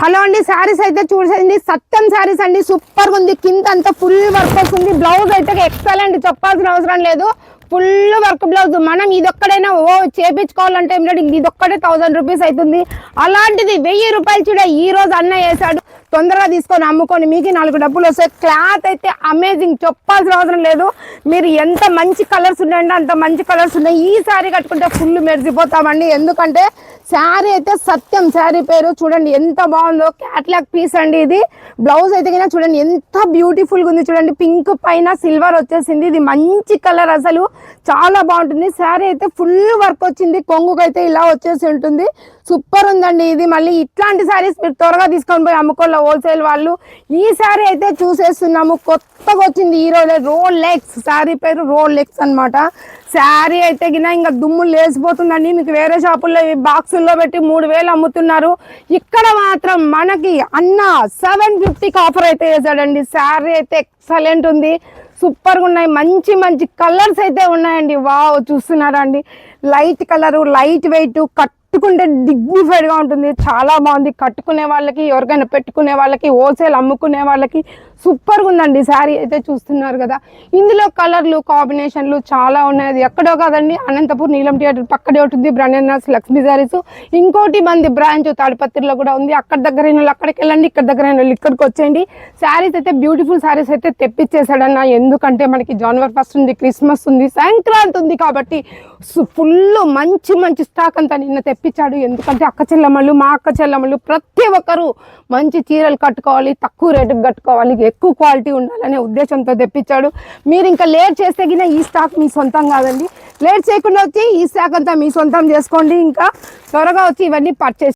Hello అండి శారీస్ అయితే చూసేయండి. సత్యం శారీస్ అండి సూపర్ ఉంది. కింద అంతా ఫుల్ వర్క్ వస్తుంది. బ్లౌజ్ అయితే ఎక్సలెంట్ చెప్పాల్సిన అవసరం లేదు. Full work blouse. మనం ఇదొక్కడైనా ఓ చేపించుకోవాలంటే ఏం లేదు. ఇదొక్కడే థౌసండ్ రూపీస్ అవుతుంది. అలాంటిది వెయ్యి రూపాయలు చూడ ఈ రోజు అన్న వేసాడు తొందరగా తీసుకొని అమ్ముకొని మీకు నాలుగు డబ్బులు వస్తాయి. క్లాత్ అయితే అమేజింగ్ చెప్పాల్సిన అవసరం లేదు. మీరు ఎంత మంచి కలర్స్ ఉన్నాయంటే అంత మంచి కలర్స్ ఉన్నాయి. ఈ శారీ కట్టుకుంటే ఫుల్ మెరిసిపోతామండి. ఎందుకంటే శారీ అయితే సత్యం. శారీ పేరు చూడండి ఎంత బాగుందో. క్యాట్లాగ్ పీస్ అండి ఇది. బ్లౌజ్ అయితే కన్నా చూడండి ఎంత బ్యూటిఫుల్గా ఉంది చూడండి. పింక్ పైన సిల్వర్ వచ్చేసింది. ఇది మంచి కలర్ అసలు. చాలా బాగుంటుంది. శారీ అయితే ఫుల్ వర్క్ వచ్చింది. కొంగుకైతే ఇలా వచ్చేసి ఉంటుంది. సూపర్ ఉందండి ఇది. మళ్ళీ ఇట్లాంటి శారీస్ మీరు త్వరగా తీసుకొని పోయి అమ్ముకోవాలి హోల్సేల్ వాళ్ళు ఈ శారీ అయితే చూసేస్తున్నాము. కొత్తగా వచ్చింది ఈ రోజు రోల్ లెగ్స్ శారీ పేరు రోల్ లెగ్స్ అన్నమాట. శారీ అయితే గిన ఇంకా దుమ్ము లేచిపోతుందండి. మీకు వేరే షాపుల్లో బాక్సుల్లో పెట్టి మూడు వేలు అమ్ముతున్నారు. ఇక్కడ మాత్రం మనకి అన్న సెవెన్ ఫిఫ్టీకి ఆఫర్ అయితే వేసాడండి శారీ అయితే ఎక్సలెంట్ ఉంది. సూపర్గా ఉన్నాయి. మంచి మంచి కలర్స్ అయితే ఉన్నాయండి. వావ్ చూస్తున్నారా అండి? Light colour light weight cut కట్టుకుంటే డిగ్నిఫైడ్గా ఉంటుంది. చాలా బాగుంది. కట్టుకునే వాళ్ళకి ఎవరికైనా పెట్టుకునే వాళ్ళకి హోల్సేల్ అమ్ముకునే వాళ్ళకి సూపర్గా ఉందండి. శారీ అయితే చూస్తున్నారు కదా. ఇందులో కలర్లు కాంబినేషన్లు చాలా ఉన్నాయి. అది ఎక్కడో కాదండి. అనంతపూర్ నీలం థియేటర్ పక్కడే ఉంటుంది. బ్రాండెనాస్ లక్ష్మీ శారీస్ ఇంకోటి మంది బ్రాంచ్ తాడిపత్రిలో కూడా ఉంది. అక్కడ దగ్గర వాళ్ళు అక్కడికి వెళ్ళండి. ఇక్కడ దగ్గర వాళ్ళు ఇక్కడికి వచ్చేయండి. శారీస్ అయితే బ్యూటిఫుల్ శారీస్ అయితే తెప్పించేసాడన్న ఎందుకంటే మనకి జనవరి ఫస్ట్ ఉంది క్రిస్మస్ ఉంది సంక్రాంతి ఉంది కాబట్టి ఫుల్ మంచి మంచి స్టాక్ అంతా నిన్న తెప్పించాడు. ఎందుకంటే అక్క చెల్లెమ్మలు మా అక్క చెల్లెమ్మలు ప్రతి ఒక్కరు మంచి చీరలు కట్టుకోవాలి తక్కువ రేటుకి కట్టుకోవాలి ఎక్కువ క్వాలిటీ ఉండాలనే ఉద్దేశంతో తెప్పించాడు. మీరు ఇంకా లేట్ చేస్తే గిన ఈ స్టాక్ మీ సొంతం కాదండి. లేట్ చేయకుండా వచ్చి ఈ స్టాక్ అంతా మీ సొంతం చేసుకోండి. ఇంకా త్వరగా వచ్చి ఇవన్నీ పర్చేస్